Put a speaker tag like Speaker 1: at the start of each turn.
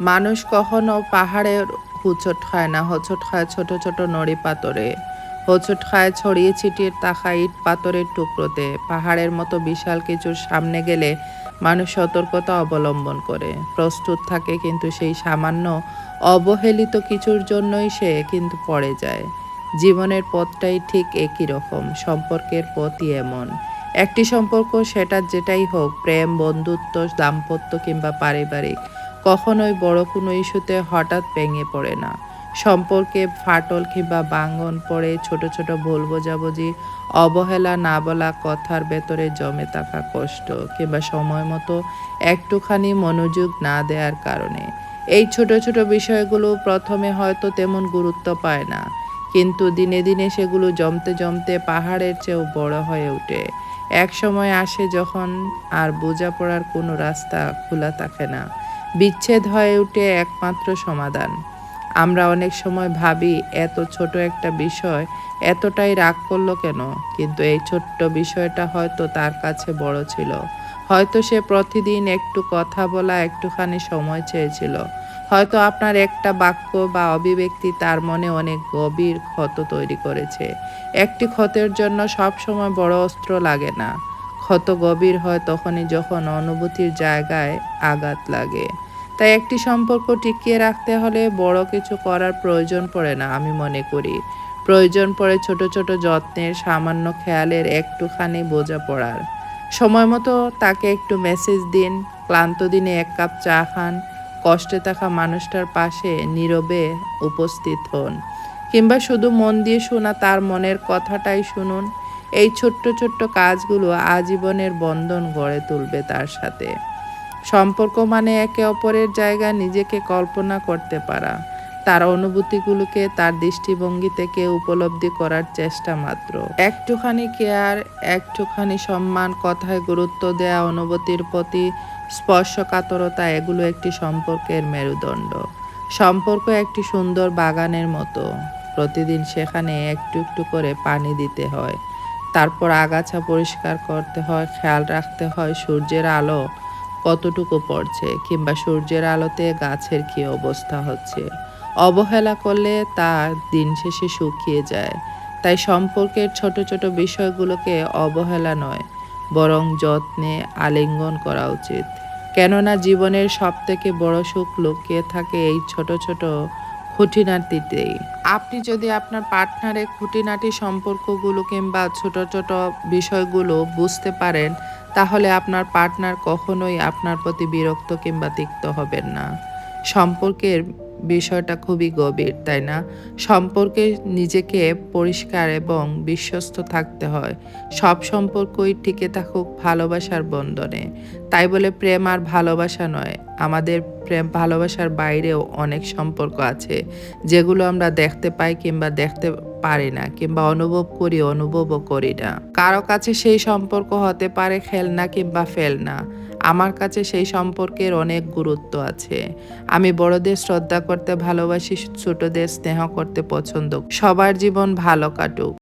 Speaker 1: মানুষ কখনো পাহাড়ের হুচট খায় না, হোঁচট খায় ছোট ছোট নড়ি পাথরে। হোঁচট খায় ছড়িয়ে ছিটিয়ে তাকা ইট পাথরের টুকরোতে। পাহাড়ের মতো বিশাল কিছুর সামনে গেলে মানুষ সতর্কতা অবলম্বন করে। প্রস্তুত থাকে কিন্তু সেই সামান্য অবহেলিত কিছুর জন্যই সে কিন্তু পড়ে যায়। জীবনের পথটাই ঠিক একই রকম, সম্পর্কের পথই এমন। একটি সম্পর্ক সেটা যেটাই হোক, প্রেম, বন্ধুত্ব, দাম্পত্য কিংবা পারিবারিক। কখনোই বড় কোনো ইস্যুতে হঠাৎ ভেঙে পড়ে না। সম্পর্কে ফাটল কিংবা বাঙ্গন পড়ে ছোট ছোট ভুল বোঝাবুঝি অবহেলা না বলা কথার ভেতরে জমে থাকা কষ্ট কিংবা সময় মতো একটুখানি মনোযোগ না দেওয়ার কারণে। এই ছোট ছোট বিষয়গুলো প্রথমে হয়তো তেমন গুরুত্ব পায় না, কিন্তু দিনে দিনে সেগুলো জমতে জমতে পাহাড়ের চেয়েও বড় হয়ে ওঠে। এক সময় আসে যখন আর বোঝাপড়ার কোনো রাস্তা খোলা থাকে না। বিচ্ছেদ হয়ে উঠে একমাত্র সমাধান। আমরা অনেক সময় ভাবি, এত ছোট একটা বিষয়, এতটাই রাগ করল কেন? কিন্তু এই ছোট্ট বিষয়টা হয়তো তার কাছে বড় ছিল। হয়তো সে প্রতিদিন একটু কথা বলা, একটুখানি সময় চেয়েছিল। হয়তো আপনার একটা বাক্য বা অভিব্যক্তি তার মনে অনেক গভীর ক্ষত তৈরি করেছে। একটি ক্ষতের জন্য সব সময় বড় অস্ত্র লাগে না। ক্ষত গভীর হয় তখনই যখন অনুভূতির জায়গায় আঘাত লাগে। তাই একটি সম্পর্ক টিকিয়ে রাখতে হলে বড় কিছু করার প্রয়োজন পড়ে না, আমি মনে করি। প্রয়োজন পড়ে ছোট ছোট যত্নের, সামান্য খেয়ালের একটুখানি বোঝা পড়ার। সময় মতো তাকে একটু মেসেজ দিন, ক্লান্ত দিনে এক কাপ চা খান, কষ্টে থাকা মানুষটার পাশে নীরবে উপস্থিত হন। কিংবা শুধু মন দিয়ে শোনা তার মনের কথাটাই শুনুন। এই ছোট্ট ছোট্ট কাজগুলো আজীবনের বন্ধন গড়ে তুলবে তার সাথে। সম্পর্ক মানে একে অপরের জায়গা নিজেকে কল্পনা করতে পারা। তার অনুভূতিগুলোকে তার দৃষ্টিভঙ্গি থেকে উপলব্ধি করার চেষ্টা মাত্র। একটুখানি কেয়ার, একটুখানি সম্মান, কথায় গুরুত্ব দেয়া, অনুভূতির প্রতি স্পর্শকাতরতা, এগুলো একটি সম্পর্কের মেরুদণ্ড। সম্পর্ক একটি সুন্দর বাগানের মতো। প্রতিদিন সেখানে একটু একটু করে পানি দিতে হয়। তারপর আগাছা পরিষ্কার করতে হয়, খেয়াল রাখতে হয় সূর্যের আলো কতটুকু পড়ছে কিংবা সূর্যের আলোতে গাছের কী অবস্থা হচ্ছে। অবহেলা করলে তা দিন শেষে শুকিয়ে যায়। তাই সম্পর্কের ছোট ছোট বিষয়গুলোকে অবহেলা নয়, বরং যত্নে আলিঙ্গন করা উচিত। কেননা জীবনের সবথেকে বড় সুখ লুকিয়ে থাকে এই ছোট ছোট খুঁটিনাটিতেই। আপনি যদি আপনার পার্টনারের খুঁটিনাটি সম্পর্কগুলো কিংবা ছোট ছোট বিষয়গুলো বুঝতে পারেন, তাহলে আপনার পার্টনার কখনোই আপনার প্রতি বিরক্ত কিংবা তিক্ত হবেন না। সম্পর্কের বিষয়টা খুবই গভীর, তাই না? সম্পর্কে নিজেকে পরিষ্কার এবং বিশ্বস্ত থাকতে হয়। সব সম্পর্কই টিকে থাকুক ভালোবাসার বন্ধনে। তাই বলে প্রেম আর ভালোবাসা নয়, আমাদের প্রেম ভালোবাসার বাইরেও অনেক সম্পর্ক আছে, যেগুলো আমরা দেখতে পাই কিংবা দেখতে পারি না কিংবা অনুভব করি, অনুভবও করি না। কারও কাছে সেই সম্পর্ক হতে পারে খেলনা কিংবা ফেলনা আমার কাছে সেই সম্পর্কের অনেক গুরুত্ব আছে। আমি বড়দের শ্রদ্ধা করতে ভালোবাসি, ছোটদের স্নেহ করতে পছন্দ সবার জীবন ভালো কাটুক।